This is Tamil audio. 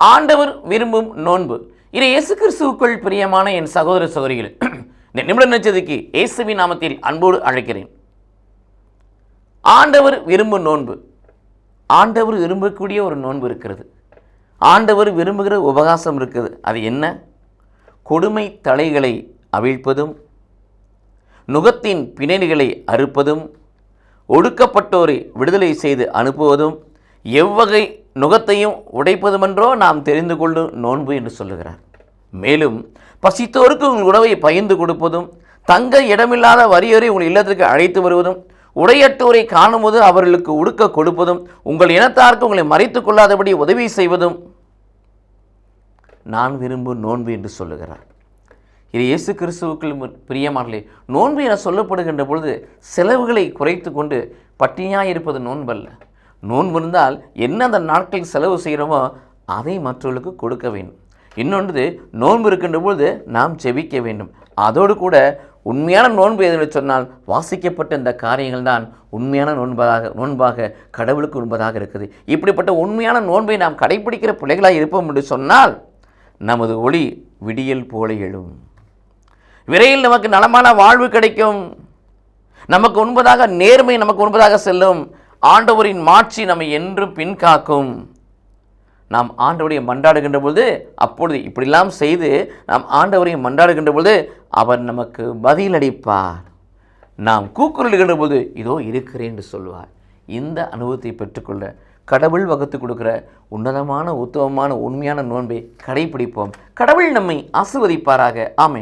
ஆண்டவர் விரும்பும் நோன்பு. இது இயேசு கிறிஸ்துவுக்குள் பிரியமான என் சகோதர சகோதரிகள் இந்த நிமிட நச்சதுக்கு இயேசுவின் நாமத்தில் அன்போடு அழைக்கிறேன். ஆண்டவர் விரும்பும் நோன்பு. ஆண்டவர் விரும்பக்கூடிய ஒரு நோன்பு இருக்கிறது. ஆண்டவர் விரும்புகிற உபகாசம் இருக்குது. அது என்ன? கொடுமை தலைகளை அவிழ்ப்பதும் நுகத்தின் பிணைகளை அறுப்பதும் ஒடுக்கப்பட்டோரை விடுதலை செய்து அனுப்புவதும் எவ்வகை நுகத்தையும் உடைப்பதுமென்றோ நாம் தெரிந்து கொள்ளும் நோன்பு என்று சொல்லுகிறார். மேலும் பசித்தோருக்கு உங்கள் உணவை பகிர்ந்து கொடுப்பதும் தங்க இடமில்லாத வறியோரை உங்கள் இல்லத்திற்கு அழைத்து வருவதும் உடையற்றோரை காணும்போது அவர்களுக்கு உடுக்க கொடுப்பதும் உங்கள் இனத்தார்க்கு உங்களை மறைத்துக் கொள்ளாதபடி உதவி செய்வதும் நான் விரும்பும் நோன்பு என்று சொல்லுகிறார். இது இயேசு கிறிஸ்துவுக்குள் பிரியமானே நோன்பு என சொல்லப்படுகின்ற பொழுது செலவுகளை குறைத்து கொண்டு பட்டினியாக இருப்பது நோன்பல்ல. நோன்பு இருந்தால் என்ன அந்த நாட்கள் செலவு செய்கிறோமோ அதை மற்றவர்களுக்கு கொடுக்க வேண்டும். இன்னொன்று நோன்பு இருக்கின்ற பொழுது நாம் செவிக்க வேண்டும். அதோடு கூட உண்மையான நோன்பு எதுன்னு சொன்னால் வாசிக்கப்பட்ட இந்த காரியங்கள் தான் உண்மையான நோன்பதாக நோன்பாக கடவுளுக்கு உண்பதாக இருக்குது. இப்படிப்பட்ட உண்மையான நோன்பை நாம் கடைபிடிக்கிற பிள்ளைகளாக இருப்போம் என்று சொன்னால் நமது ஒளி விடியல் போல எழும். விரைவில் நமக்கு நலமான வாழ்வு கிடைக்கும். நமக்கு உண்பதாக நேர்மை நமக்கு உண்பதாக செல்லும். ஆண்டவரின் மாட்சி நம்மை என்றும் பின்காக்கும். நாம் ஆண்டவரையும் மன்றாடுகின்ற பொழுது அப்பொழுது இப்படிலாம் செய்து நாம் ஆண்டவரை மன்றாடுகின்ற பொழுது அவர் நமக்கு பதிலளிப்பார். நாம் கூக்குரலுகின்ற போது இதோ இருக்கிறேன் என்று சொல்வார். இந்த அனுபவத்தை பெற்றுக்கொள்ள கடவுள் வகுத்து கொடுக்குற உன்னதமான உத்தமமான உண்மையான நோன்பை கடைபிடிப்போம். கடவுள் நம்மை ஆசிர்வதிப்பாராக. ஆமேன்.